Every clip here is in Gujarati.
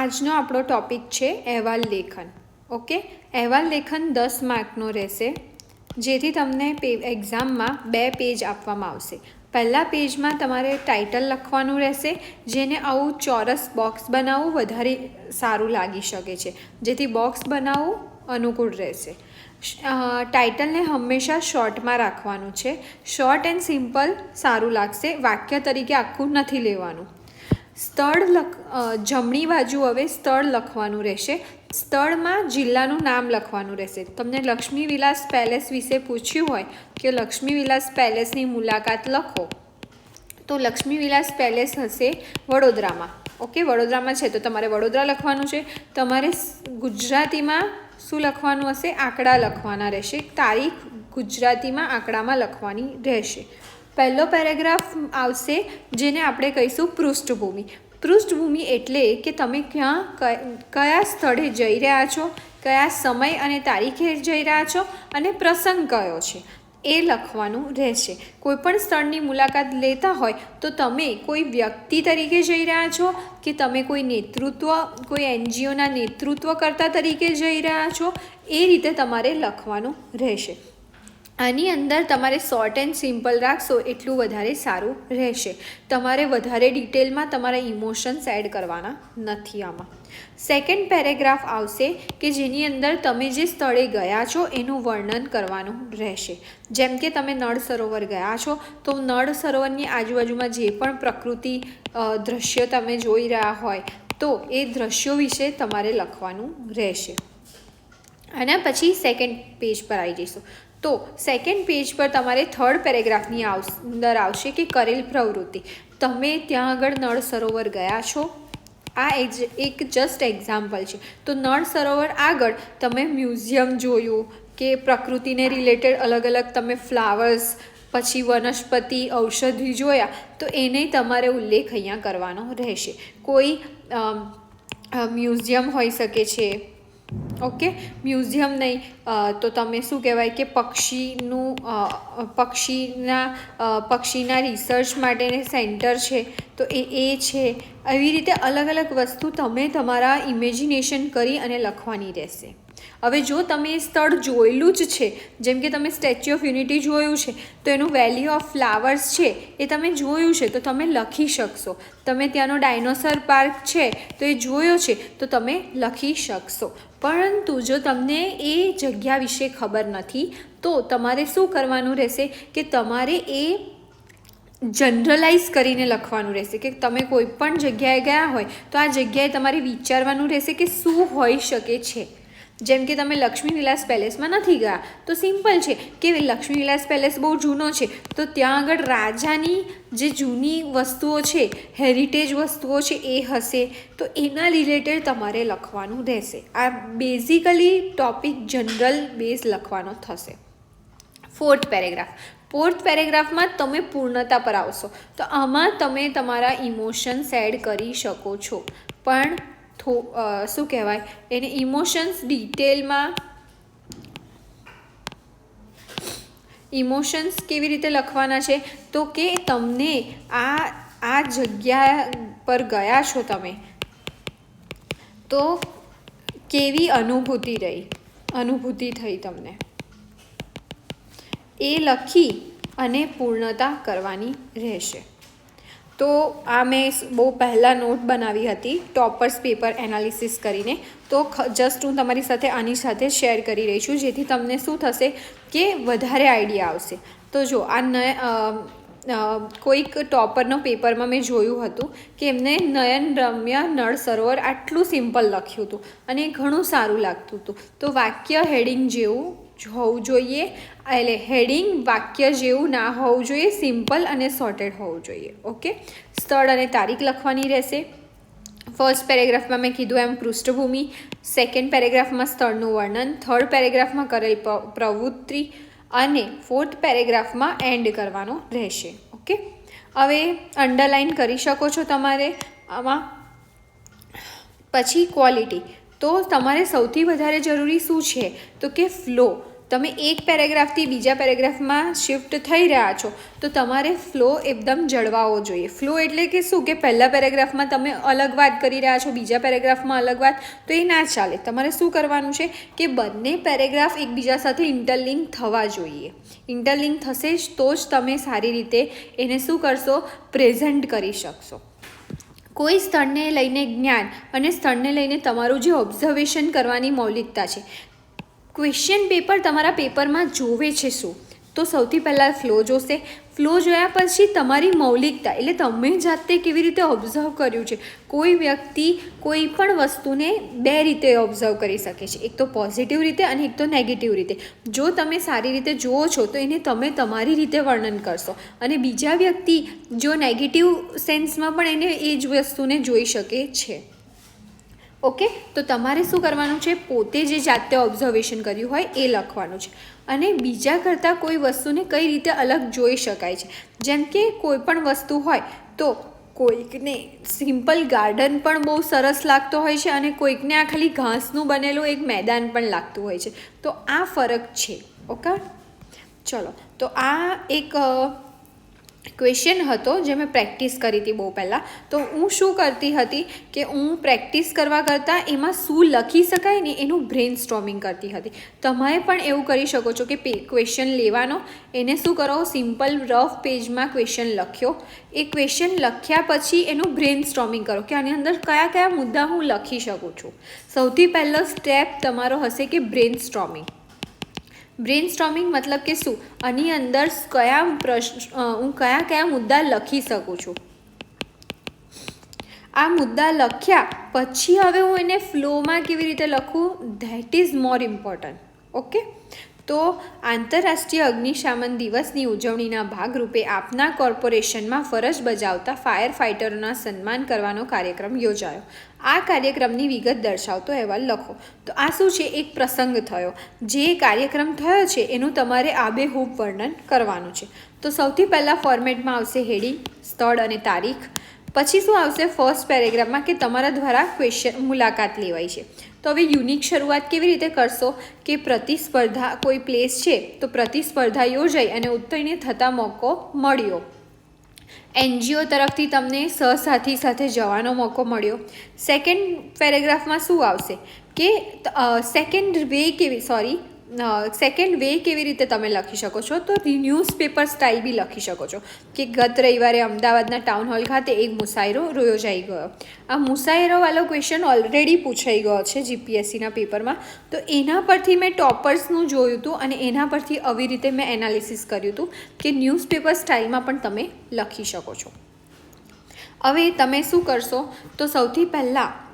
આજનો આપણો ટોપિક છે અહેવાલ લેખન. ઓકે? અહેવાલ લેખન દસ માર્કનો રહેશે, જેથી તમને પે, એક્ઝામમાં બે પેજ આપવામાં આવશે. પહેલા પેજમાં તમારે ટાઇટલ લખવાનું રહેશે, જેને આવું ચોરસ બોક્સ બનાવવું વધારે સારું લાગી શકે છે, જેથી બોક્સ બનાવવું અનુકૂળ રહેશે. ટાઇટલને હંમેશા શોર્ટમાં રાખવાનું છે. શોર્ટ એન્ડ સિમ્પલ સારું લાગશે, વાક્ય તરીકે આખું નથી લેવાનું. સ્થળ લખ જમણી બાજુ હવે સ્થળ લખવાનું રહેશે. સ્થળમાં જિલ્લાનું નામ લખવાનું રહેશે. તમને લક્ષ્મી વિલાસ પેલેસ વિશે પૂછ્યું હોય કે લક્ષ્મી વિલાસ પેલેસની મુલાકાત લખો. તો લક્ષ્મી વિલાસ પેલેસ હશે વડોદરામાં. ઓકે, વડોદરામાં છે તો તમારે વડોદરા લખવાનું છે. તમારે ગુજરાતીમાં શું લખવાનું હશે? આંકડા લખવાના રહેશે. તારીખ ગુજરાતીમાં આંકડામાં લખવાની રહેશે. પહેલો પેરેગ્રાફ આવશે જેને આપણે કહીશું પૃષ્ઠભૂમિ. પૃષ્ઠભૂમિ એટલે કે તમે ક્યાં, કયા સ્થળે જઈ રહ્યા છો, કયા સમય અને તારીખે જઈ રહ્યા છો અને પ્રસંગ કયો છે. એ લખવાનું રહેશે. કોઈપણ સ્થળની મુલાકાત લેતા હોય તો તમે કોઈ વ્યક્તિ તરીકે જઈ રહ્યા છો કે તમે કોઈ નેતૃત્વ, કોઈ એનજીઓના નેતૃત્વ કરતા તરીકે જઈ રહ્યા છો, એ રીતે તમારે લખવાનું રહેશે. આની અંદર તમારે શોર્ટ એન્ડ સિમ્પલ રાખશો એટલું વધારે સારું રહેશે. તમારે વધારે ડિટેલમાં તમારા ઇમોશન્સ એડ કરવાના નથી આમાં. સેકન્ડ પેરેગ્રાફ આવશે કે જેની અંદર તમે જે સ્થળે ગયા છો એનું વર્ણન કરવાનું રહેશે. જેમ કે તમે નળ સરોવર ગયા છો, તો નળ સરોવરની આજુબાજુમાં જે પણ પ્રકૃતિ દ્રશ્ય તમે જોઈ રહ્યા હોય, તો એ દ્રશ્યો વિશે તમારે લખવાનું રહેશે. અને પછી સેકન્ડ પેજ પર આવી જઈશું. તો સેકન્ડ પેજ પર તમારે થર્ડ પેરેગ્રાફની અંદર આવશે કે કરેલ પ્રવૃત્તિ. તમે ત્યાં આગળ નળ સરોવર ગયા છો. આ એક જસ્ટ એક્ઝામ્પલ છે. તો નળ સરોવર આગળ તમે મ્યુઝિયમ જોયું કે પ્રકૃતિને રિલેટેડ અલગ અલગ તમે ફ્લાવર્સ પછી વનસ્પતિ, ઔષધિ જોયા. તો એને તમારે ઉલ્લેખ અહીંયા કરવાનો રહેશે. કોઈ મ્યુઝિયમ હોઈ શકે છે. ઓકે? મ્યુઝિયમ નહીં. તો તમે શું કહેવાય કે પક્ષીનું પક્ષીના પક્ષીના રિસર્ચ માટેને સેન્ટર છે. તો એ એ છે. આવી રીતે અલગ અલગ વસ્તુ તમે તમારા ઇમેજિનેશન કરી અને લખવાની રહેશે. હવે જો તમે એ સ્થળ જોયેલું જ છે, જેમ કે તમે સ્ટેચ્યુ ઓફ યુનિટી જોયું છે, તો એનું વેલી ઓફ ફ્લાવર્સ છે, એ તમે જોયું છે, તો તમે લખી શકશો. તમે ત્યાંનો ડાયનોસર પાર્ક છે, તો એ જોયો છે, તો તમે લખી શકશો. પરંતુ જો તમને એ જગ્યા વિશે ખબર નથી, તો તમારે શું કરવાનું રહેશે કે તમારે એ જનરલાઇઝ કરીને લખવાનું રહેશે કે તમે કોઈ પણ જગ્યાએ ગયા હોય, તો આ જગ્યાએ તમારે વિચારવાનું રહેશે કે શું હોઈ શકે છે. જેમ કે તમે લક્ષ્મી વિલાસ પેલેસમાં નથી ગયા, તો સિમ્પલ છે કે લક્ષ્મી વિલાસ પેલેસ બહુ જૂનો છે. તો ત્યાં આગળ રાજાની જે જૂની વસ્તુઓ છે હેરિટેજ વસ્તુઓ છે, એ હશે. તો એના રિલેટેડ તમારે લખવાનું રહેશે. આ બેઝિકલી ટોપિક જનરલ બેઝ લખવાનો થશે. ફોર્થ પેરેગ્રાફ ફોર્થ પેરેગ્રાફમાં તમે પૂર્ણતા પર આવશો. તો આમાં તમે તમારા ઇમોશન્સ એડ કરી શકો છો. પણ થો શું કહેવાય? એને ઇમોશન્સ ડિટેલમાં ઇમોશન્સ કેવી રીતે લખવાના છે? તો કે તમને આ આ જગ્યા પર ગયા છો તમે, તો કેવી અનુભૂતિ રહી? અનુભૂતિ થઈ તમને. એ લખી અને પૂર્ણતા કરવાની રહેશે. તો આ મેં બહુ પહેલાં નોટ બનાવી હતી, ટોપર્સ પેપર એનાલિસિસ કરીને. તો જસ્ટ હું તમારી સાથે આની સાથે શેર કરી રહી છું, જેથી તમને શું થશે કે વધારે આઈડિયા આવશે. તો જો, આ ન કોઈક ટોપરનો પેપરમાં મેં જોયું હતું કે એમને નયન રમ્ય નળ સરોવર આટલું સિમ્પલ લખ્યું હતું અને ઘણું સારું લાગતું હતું. તો વાક્ય હેડિંગ જેવું હોવું જોઈએ. એટલે હેડિંગ વાક્ય જેવું ના હોવું જોઈએ. સિમ્પલ અને સોર્ટેડ હોવું જોઈએ. ઓકે સ્થળ અને તારીખ લખવાની રહેશે. ફર્સ્ટ પેરેગ્રાફમાં મેં કીધું એમ પૃષ્ઠભૂમિ. સેકન્ડ પેરેગ્રાફમાં સ્થળનું વર્ણન. થર્ડ પેરેગ્રાફમાં કરેલ પ્રવૃત્તિ. અને ફોર્થ પેરેગ્રાફમાં એન્ડ કરવાનો રહેશે. ઓકે હવે અંડરલાઇન કરી શકો છો તમારે આમાં. પછી ક્વોલિટી તો તમારે સૌથી વધારે જરૂરી શું છે? તો કે ફ્લો તમે એક પેરેગ્રાફથી બીજા પેરેગ્રાફમાં શિફ્ટ થઈ રહ્યા છો, તો તમારે ફ્લો એકદમ જળવાવો જોઈએ. ફ્લો એટલે કે શું? કે પહેલા પેરેગ્રાફમાં તમે અલગ વાત કરી રહ્યા છો, બીજા પેરેગ્રાફમાં અલગ વાત, તો એ ના ચાલે. તમારે શું કરવાનું છે કે બંને પેરેગ્રાફ એકબીજા સાથે ઇન્ટરલિંક થવા જોઈએ. ઇન્ટરલિંક થશે જ તો જ તમે સારી રીતે એને શું કરશો? પ્રેઝન્ટ કરી શકશો. કોઈ સ્થળને લઈને જ્ઞાન અને સ્થળને લઈને તમારું જે ઓબ્ઝર્વેશન કરવાની મૌલિકતા છે ક્વેશ્ચન પેપર તમારા પેપરમાં જોવે છે શું? તો સૌથી પહેલાં ફ્લો જોશે. ફ્લો જોયા પછી તમારી મૌલિકતા એટલે તમે જાતે કેવી રીતે ઓબ્ઝર્વ કર્યું છે? કોઈ વ્યક્તિ કોઈ પણ વસ્તુને બે રીતે ઓબ્ઝર્વ કરી શકે છે. એક તો પોઝિટિવ રીતે અને એક તો નેગેટિવ રીતે. જો તમે સારી રીતે જુઓ છો, તો એને તમે તમારી રીતે વર્ણન કરશો. અને બીજા વ્યક્તિ જો નેગેટિવ સેન્સમાં પણ એને એ જ વસ્તુને જોઈ શકે છે. ઓકે? તો તમારે શું કરવાનું છે? પોતે જે જાતે ઓબ્ઝર્વેશન કર્યું હોય એ લખવાનું છે. અને બીજા કરતાં કોઈ વસ્તુને કઈ રીતે અલગ જોઈ શકાય છે? જેમ કે કોઈ પણ વસ્તુ હોય, તો કોઈકને સિમ્પલ ગાર્ડન પણ બહુ સરસ લાગતો હોય છે અને કોઈકને આ ખાલી ઘાસનું બનેલું એક મેદાન પણ લાગતું હોય છે. તો આ ફરક છે. ઓકે? ચલો. તો આ એક ક્વેશ્ચન હતો જે મેં પ્રેક્ટિસ કરી હતી બહુ પહેલાં. તો હું શું કરતી હતી કે હું પ્રેક્ટિસ કરવા કરતાં એમાં શું લખી શકાય ને એનું બ્રેન સ્ટ્રોમિંગ કરતી હતી. તમે પણ એવું કરી શકો છો કે ક્વેશ્ચન લેવાનો. એને શું કરો? સિમ્પલ રફ પેજમાં ક્વેશ્ચન લખ્યો. એ ક્વેશ્ચન લખ્યા પછી એનું બ્રેન સ્ટ્રોમિંગ કરો કે આની અંદર કયા કયા મુદ્દા હું લખી શકું છું. સૌથી પહેલો સ્ટેપ તમારો હશે કે બ્રેન સ્ટ્રોમિંગ બ્રેન સ્ટોમિંગ મતલબ કે શું? આની અંદર કયા પ્રશ્ન હું કયા કયા મુદ્દા લખી શકું છું? આ મુદ્દા લખ્યા પછી હવે હું એને ફ્લોમાં કેવી રીતે લખું? That is more important okay તો આંતરરાષ્ટ્રીય અગ્નિશામન દિવસની ઉજવણીના ભાગરૂપે આપના કોર્પોરેશનમાં ફરજ બજાવતા ફાયર ફાઇટરોના સન્માન કરવાનો કાર્યક્રમ યોજાયો. આ કાર્યક્રમની વિગત દર્શાવતો અહેવાલ લખો. તો આ શું છે? એક પ્રસંગ થયો. જે કાર્યક્રમ થયો છે, એનું તમારે આબેહૂબ વર્ણન કરવાનું છે. તો સૌથી પહેલાં ફોર્મેટમાં આવશે હેડિંગ સ્થળ અને તારીખ. પછી શું આવશે ફર્સ્ટ પેરેગ્રાફમાં કે તમારા દ્વારા ક્વેશ્ચન મુલાકાત લેવાય છે. તો હવે યુનિક શરૂઆત કેવી રીતે કરશો? કે પ્રતિસ્પર્ધા કોઈ પ્લેસ છે, તો પ્રતિસ્પર્ધા યોજાઈ અને ઉત્તીર્ણ થતા મોકો મળ્યો. એનજીઓ તરફથી તમને સહસાથી સાથે જવાનો મોકો મળ્યો. સેકન્ડ પેરેગ્રાફમાં શું આવશે? કે સેકન્ડ વે કેવી સોરી સેકન્ડ વે કેવી રીતે તમે લખી શકો છો? તો ન્યૂઝપેપર સ્ટાઇલ બી લખી શકો છો. કે ગત રવિવારે અમદાવાદના ટાઉન હોલ ખાતે એક મુસાયરો યોજાઈ ગયો. આ મુસાયરોવાળો ક્વેશ્ચન ઓલરેડી પૂછાઈ ગયો છે જીપીએસસીના પેપરમાં તો એના પરથી મેં ટોપર્સનું જોયું હતું અને એના પરથી આવી રીતે મેં એનાલિસિસ કર્યું હતું કે ન્યૂઝપેપર સ્ટાઇલમાં પણ તમે લખી શકો છો. હવે તમે શું કરશો? તો સૌથી પહેલાં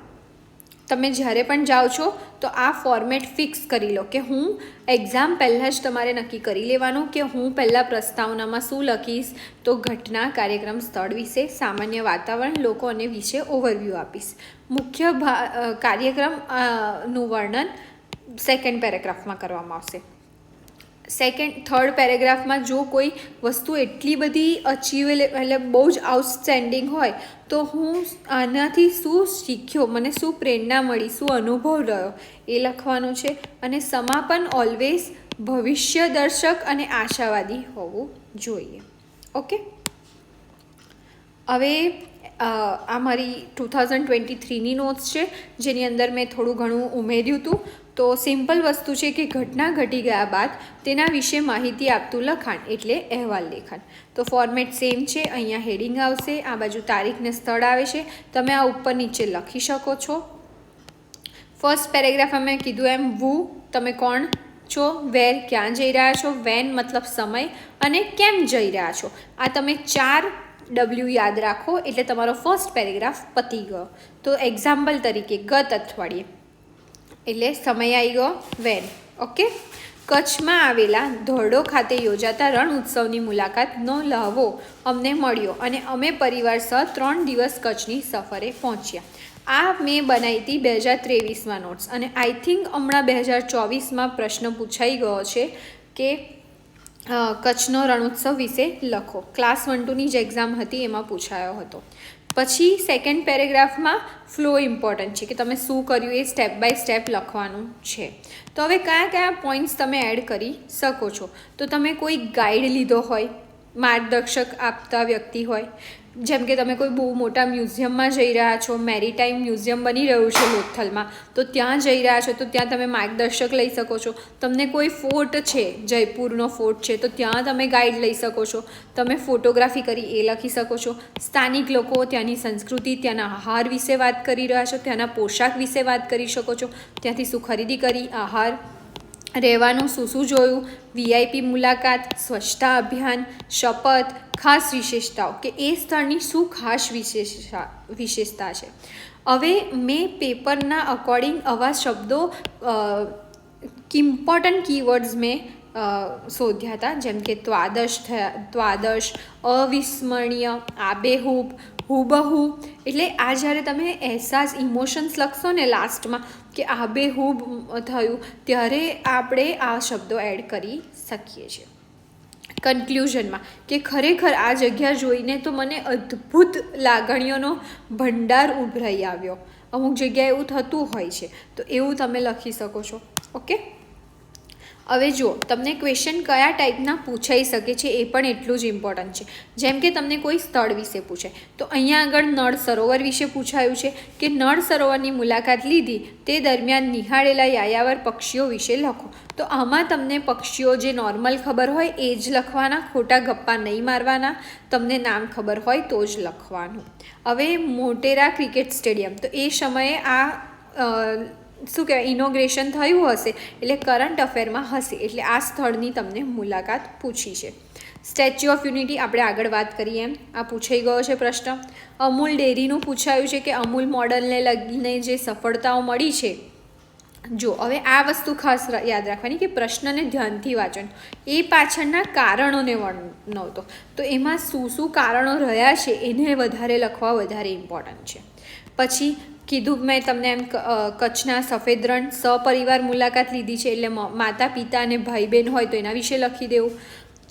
તમે જ્યારે પણ જાઓ છો, તો આ ફોર્મેટ ફિક્સ કરી લો કે હું એક્ઝામ પહેલાં જ તમારે નક્કી કરી લેવાનું કે હું પહેલાં પ્રસ્તાવનામાં શું લખીશ? તો ઘટના, કાર્યક્રમ, સ્થળ વિશે, સામાન્ય વાતાવરણ લોકો અને વિશે ઓવરવ્યૂ આપીશ. મુખ્ય ભા કાર્યક્રમનું વર્ણન સેકન્ડ પેરેગ્રાફમાં કરવામાં આવશે. સેકન્ડ થર્ડ પેરેગ્રાફમાં જો કોઈ વસ્તુ એટલી બધી અચીવેલ એટલે બહુ જ આઉટસ્ટેન્ડિંગ હોય, તો હું આનાથી શું શીખ્યો? મને શું પ્રેરણા મળી? શું અનુભવ રહ્યો? એ લખવાનું છે. અને સમાપન ઓલવેઝ ભવિષ્ય દર્શક અને આશાવાદી હોવું જોઈએ. ઓકે હવે આ મારી ટુ થાઉઝન્ડ ટ્વેન્ટી થ્રીની નોટ્સ છે, જેની અંદર મેં થોડું ઘણું ઉમેર્યું હતું. તો સિમ્પલ વસ્તુ છે કે ઘટના ઘટી ગયા બાદ તેના વિશે માહિતી આપતું લખાણ એટલે અહેવાલ લેખન. તો ફોર્મેટ સેમ છે, અહીંયા હેડિંગ આવશે, આ બાજુ તારીખને સ્થળ આવે છે. તમે આ ઉપર નીચે લખી શકો છો. ફર્સ્ટ પેરેગ્રાફ અમે કીધું એમ, વુ, તમે કોણ છો વેર ક્યાં જઈ રહ્યા છો? વેન મતલબ સમય અને કેમ જઈ રહ્યા છો? આ તમે ચાર ડબલ્યુ યાદ રાખો, એટલે તમારો ફર્સ્ટ પેરેગ્રાફ પતી ગયો. તો એક્ઝામ્પલ તરીકે ગત અઠવાડિયે. એટલે સમય આવી ગયો વેન, ઓકે? કચ્છમાં આવેલા ધોરડો ખાતે યોજાતા રણ ઉત્સવની મુલાકાતનો લહાવો અમને મળ્યો અને અમે પરિવાર સહ ત્રણ દિવસ કચ્છની સફરે પહોંચ્યા. આ મેં બનાવી હતી બે હજાર ત્રેવીસમાં નોટ્સ અને આઈ થિંક હમણાં બે હજાર ચોવીસમાં પ્રશ્ન પૂછાઈ ગયો છે કે કચ્છનો રણોત્સવ વિશે લખો. ક્લાસ વન ટુની જે એક્ઝામ હતી એમાં પૂછાયો હતો. પછી સેકન્ડ પેરેગ્રાફમાં ફ્લો ઇમ્પોર્ટન્ટ છે કે તમે શું કર્યું એ સ્ટેપ બાય સ્ટેપ લખવાનું છે. તો હવે કયા કયા પોઈન્ટ્સ તમે એડ કરી શકો છો? તો તમે કોઈ ગાઈડ લીધો હોય, માર્ગદર્શક આપતા વ્યક્તિ હોય જેમ કે તમે કોઈ બહુ મોટા મ્યુઝિયમમાં જઈ રહ્યા છો, મેરીટાઈમ મ્યુઝિયમ બની રહ્યું છે લોથલમાં, તો ત્યાં જઈ રહ્યા છો, તો ત્યાં તમે માર્ગદર્શક લઈ શકો છો. તમને કોઈ ફોર્ટ છે, જયપુરનો ફોર્ટ છે, તો ત્યાં તમે ગાઈડ લઈ શકો છો. તમે ફોટોગ્રાફી કરી એ લખી શકો છો. સ્થાનિક લોકો ત્યાંની સંસ્કૃતિ, ત્યાંના આહાર વિશે વાત કરી રહ્યા છો, ત્યાંના પોશાક વિશે વાત કરી શકો છો. ત્યાંથી શું ખરીદી કરી, આહાર રહેવાનું શું શું જોયું વીઆઈપી મુલાકાત, સ્વચ્છતા અભિયાન, શપથ, ખાસ વિશેષતાઓ કે એ સ્થળની શું ખાસ વિશેષતા વિશેષતા છે. હવે મેં પેપરના અકોર્ડિંગ આવા શબ્દો ઇમ્પોર્ટન્ટ કીવર્ડ્સ મેં શોધ્યા હતા. જેમ કે દ્વાદશ થયા, દ્વાદશ, અવિસ્મરણીય, આબેહૂબ, હુબહુ. એટલે આ જ્યારે તમે અહેસાસ ઇમોશન્સ લખશો ને લાસ્ટમાં કે આબેહૂબ થયું, ત્યારે આપણે આ શબ્દો એડ કરી શકીએ છીએ. કન્ક્લુઝનમાં કે ખરેખર આ જગ્યા જોઈને તો મને અદ્ભુત લાગણીઓનો ભંડાર ઉભરાઈ આવ્યો. અમુક જગ્યાએ એવું થતું હોય છે. તો એવું તમે લખી શકો છો. ઓકે હવે જુઓ, તમને ક્વેશ્ચન કયા ટાઈપના પૂછાઈ શકે છે એ પણ એટલું જ ઇમ્પોર્ટન્ટ છે. જેમ કે તમને કોઈ સ્થળ વિશે પૂછે. તો અહીંયા આગળ નળ સરોવર વિશે પૂછાયું છે કે નળ સરોવરની મુલાકાત લીધી તે દરમિયાન નિહાળેલા યાયાવર પક્ષીઓ વિશે લખો. તો આમાં તમને પક્ષીઓ જે નોર્મલ ખબર હોય એ જ લખવાના, ખોટા ગપ્પા નહીં મારવાના, તમને નામ ખબર હોય તો જ લખવાનું. હવે મોટેરા ક્રિકેટ સ્ટેડિયમ. તો એ સમયે આ શું કહેવાય ઇનોગ્રેશન થયું હશે, એટલે કરંટ અફેરમાં હશે, એટલે આ સ્થળની તમને મુલાકાત પૂછી છે. સ્ટેચ્યુ ઓફ યુનિટી આપણે આગળ વાત કરીએ. એમ આ પૂછાઈ ગયો છે પ્રશ્ન. અમૂલ ડેરીનું પૂછાયું છે કે અમૂલ મોડલને લગીને જે સફળતાઓ મળી છે. જો, હવે આ વસ્તુ ખાસ યાદ રાખવાની કે પ્રશ્નને ધ્યાનથી વાંચન એ પાછળના કારણોને વર્ણવતો તો એમાં શું શું કારણો રહ્યા છે, એને વધારે લખવા વધારે ઇમ્પોર્ટન્ટ છે. પછી કીધું મેં તમને એમ કચ્છના સફેદ રણ સપરિવાર મુલાકાત લીધી છે એટલે માતા, પિતા અને ભાઈ બહેન હોય તો એના વિશે લખી દેવું.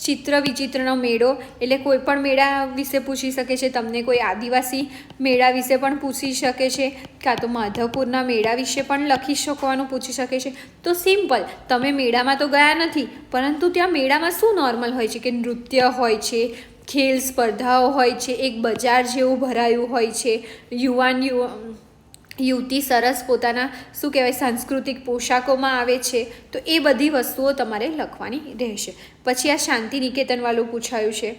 ચિત્ર વિચિત્રનો મેળો એટલે કોઈ પણ મેળા વિશે પૂછી શકે છે. તમને કોઈ આદિવાસી મેળા વિશે પણ પૂછી શકે છે. કાં તો માધવપુરના મેળા વિશે પણ લખી શકવાનું પૂછી શકે છે. તો સિમ્પલ, તમે મેળામાં તો ગયા નથી, પરંતુ ત્યાં મેળામાં શું નોર્મલ હોય છે? કે નૃત્ય હોય છે, ખેલ સ્પર્ધાઓ હોય છે, એક બજાર જેવું ભરાયું હોય છે, યુવાન યુ યુવતી સરસ પોતાના, શું કહેવાય, સાંસ્કૃતિક પોશાકોમાં આવે છે, તો એ બધી વસ્તુઓ તમારે લખવાની રહેશે. પછી આ શાંતિ નિકેતનવાળું પૂછાયું છે.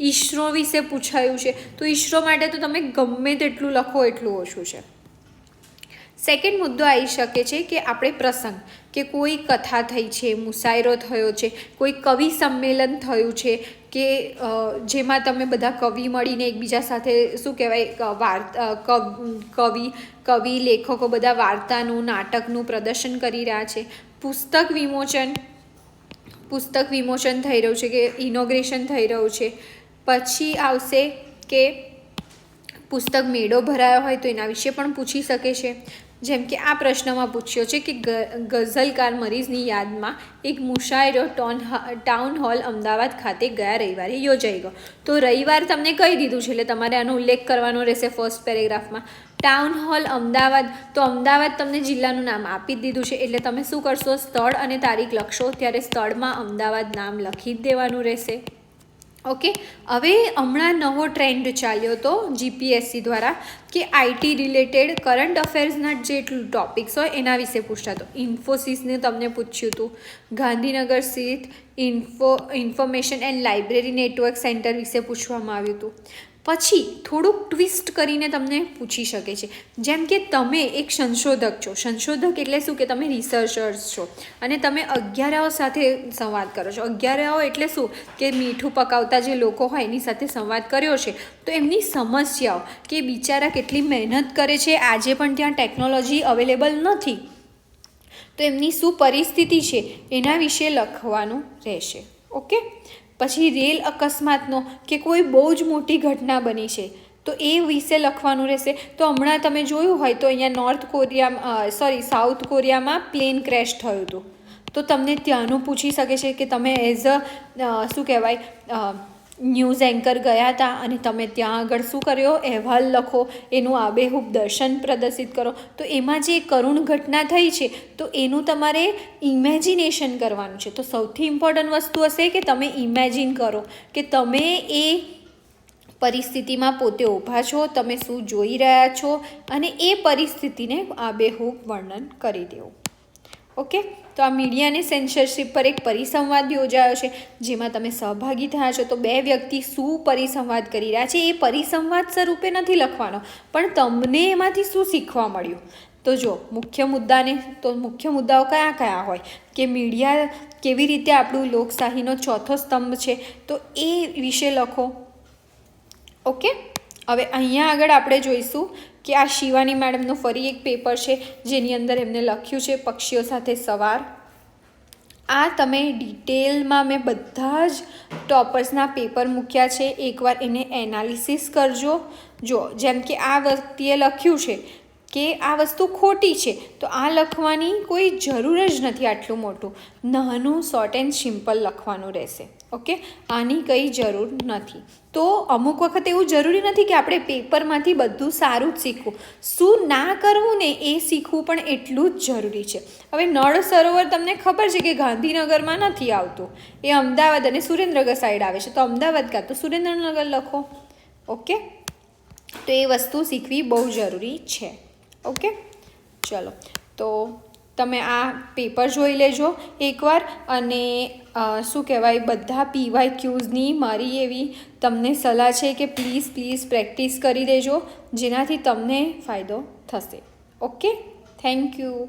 ઈસરો વિશે પૂછાયું છે. તો ઈસરો માટે તો તમે ગમે તેટલું લખો એટલું ઓછું છે. સેકન્ડ મુદ્દો આવી શકે છે કે આપણે પ્રસંગ, કે કોઈ કથા થઈ છે, મુસાયરો થયો છે, કોઈ કવિ સંમેલન થયું છે, કે જેમાં તમે બધા કવિ મળીને એકબીજા સાથે શું કહેવાય વાર્તા કવિ કવિ, લેખકો બધા વાર્તાનું, નાટકનું પ્રદર્શન કરી રહ્યા છે. પુસ્તક વિમોચન પુસ્તક વિમોચન થઈ રહ્યું છે કે ઇનોગ્રેશન થઈ રહ્યું છે. પછી આવશે કે પુસ્તક મેળો ભરાયો હોય તો એના વિશે પણ પૂછી શકે છે. જેમ કે આ પ્રશ્નમાં પૂછ્યો છે કે ગઝલકાર મરીઝની યાદમાં એક મુશાયરો ટોન ટાઉન હોલ અમદાવાદ ખાતે ગયા રવિવારે યોજાઈ ગયો. તો રવિવાર તમને કહી દીધું છે, એટલે તમારે આનો ઉલ્લેખ કરવાનો રહેશે ફર્સ્ટ પેરેગ્રાફમાં ટાઉન હોલ અમદાવાદ, તો અમદાવાદ તમને જિલ્લાનું નામ આપી જ દીધું છે, એટલે તમે શું કરશો? સ્થળ અને તારીખ લખશો, ત્યારે સ્થળમાં અમદાવાદ નામ લખી જ દેવાનું રહેશે. ઓકે હવે હમણાં નવો ટ્રેન્ડ ચાલ્યો હતો જીપીએસસી દ્વારા કે આઈટી રિલેટેડ કરંટ અફેર્સના જેટલું ટોપિક્સ હોય એના વિશે પૂછતા. તો ઇન્ફોસિસને તમને પૂછ્યું હતું ગાંધીનગર સ્થિત info information and library network centre વિશે પૂછવામાં આવ્યું હતું પછી થોડુંક ટ્વિસ્ટ કરીને તમને પૂછી શકે છે. જેમ કે તમે એક સંશોધક છો. સંશોધક એટલે શું? કે તમે રિસર્ચર્સ છો. અને તમે અગિયારાઓ સાથે સંવાદ કરો છો. અગિયારાઓ એટલે શું? કે મીઠું પકાવતા જે લોકો હોય એની સાથે સંવાદ કર્યો છે. તો એમની સમસ્યાઓ કે બિચારા કેટલી મહેનત કરે છે, આજે પણ ત્યાં ટેકનોલોજી અવેલેબલ નથી. તો એમની શું પરિસ્થિતિ છે? એના વિશે લખવાનું રહેશે. ઓકે પછી રેલ અકસ્માતનો કે કોઈ બહુ જ મોટી ઘટના બની છે, તો એ વિશે લખવાનું રહેશે. તો હમણાં તમે જોયું હોય તો અહીંયા નોર્થ કોરિયા સોરી સાઉથ કોરિયામાં પ્લેન ક્રેશ થયું હતું. તો તમને ત્યાંનું પૂછી શકે છે કે તમે એઝ અ, શું કહેવાય ન્યૂઝ એન્કર ગયા હતા અને તમે ત્યાં આગળ શું કર્યો? અહેવાલ લખો, એનું આબેહૂબ દર્શન પ્રદર્શિત કરો. તો એમાં જે કરુણ ઘટના થઈ છે, તો એનું તમારે ઇમેજિનેશન કરવાનું છે. તો સૌથી ઇમ્પોર્ટન્ટ વસ્તુ હશે કે તમે ઇમેજિન કરો કે તમે એ પરિસ્થિતિમાં પોતે ઊભા છો, તમે શું જોઈ રહ્યા છો અને એ પરિસ્થિતિને આબેહૂબ વર્ણન કરી દેવું. ઓકે? તો આ મીડિયા અને સેન્સરશિપ પર એક પરિસંવાદ યોજાયો છે, જેમાં તમે સહભાગી થયા છો, તો બે વ્યક્તિ શું પરિસંવાદ કરી રહ્યા છે એ પરિસંવાદ સ્વરૂપે નથી લખવાનો, પણ તમને એમાંથી શું શીખવા મળ્યું? તો જો, મુખ્ય મુદ્દાને, તો મુખ્ય મુદ્દાઓ કયા કયા હોય? કે મીડિયા કેવી રીતે આપણું લોકશાહીનો ચોથો સ્તંભ છે, તો એ વિશે લખો. ઓકે? હવે અહીંયા આગળ આપણે જોઈશું કે આ શિવાની મેડમનું ફરી એક પેપર છે, જેની અંદર એમને લખ્યું છે, પક્ષીઓ સાથે સવાર. આ તમે ડિટેલમાં મેં બધા જ ટોપર્સના પેપર મૂક્યા છે. એકવાર એને એનાલિસિસ કરજો. જો, જેમ કે આ વ્યક્તિએ લખ્યું છે કે આ વસ્તુ ખોટી છે, તો આ લખવાની કોઈ જરૂર જ નથી આટલું મોટું. નાનું શોર્ટ એન્ડ સિમ્પલ લખવાનું રહેશે ઓકે આની કંઈ જરૂર નથી. તો અમુક વખત એવું જરૂરી નથી કે આપણે પેપરમાંથી બધું સારું જ શીખવું. શું ના કરવું ને એ શીખવું પણ એટલું જ જરૂરી છે. હવે નળ સરોવર તમને ખબર છે કે ગાંધીનગરમાં નથી આવતું. એ અમદાવાદ અને સુરેન્દ્રનગર સાઈડ આવે છે. તો અમદાવાદ કાં તો સુરેન્દ્રનગર લખો ઓકે તો એ વસ્તુ શીખવી બહુ જરૂરી છે. ઓકે? ચલો. તો તમે આ પેપર જોઈ લેજો એકવાર અને શું કહેવાય, બધા પીવાય ક્યુઝની મારી એવી તમને સલાહ છે કે પ્લીઝ પ્લીઝ પ્રેક્ટિસ કરી દેજો, જેનાથી તમને ફાયદો થશે. ઓકે? Thank you.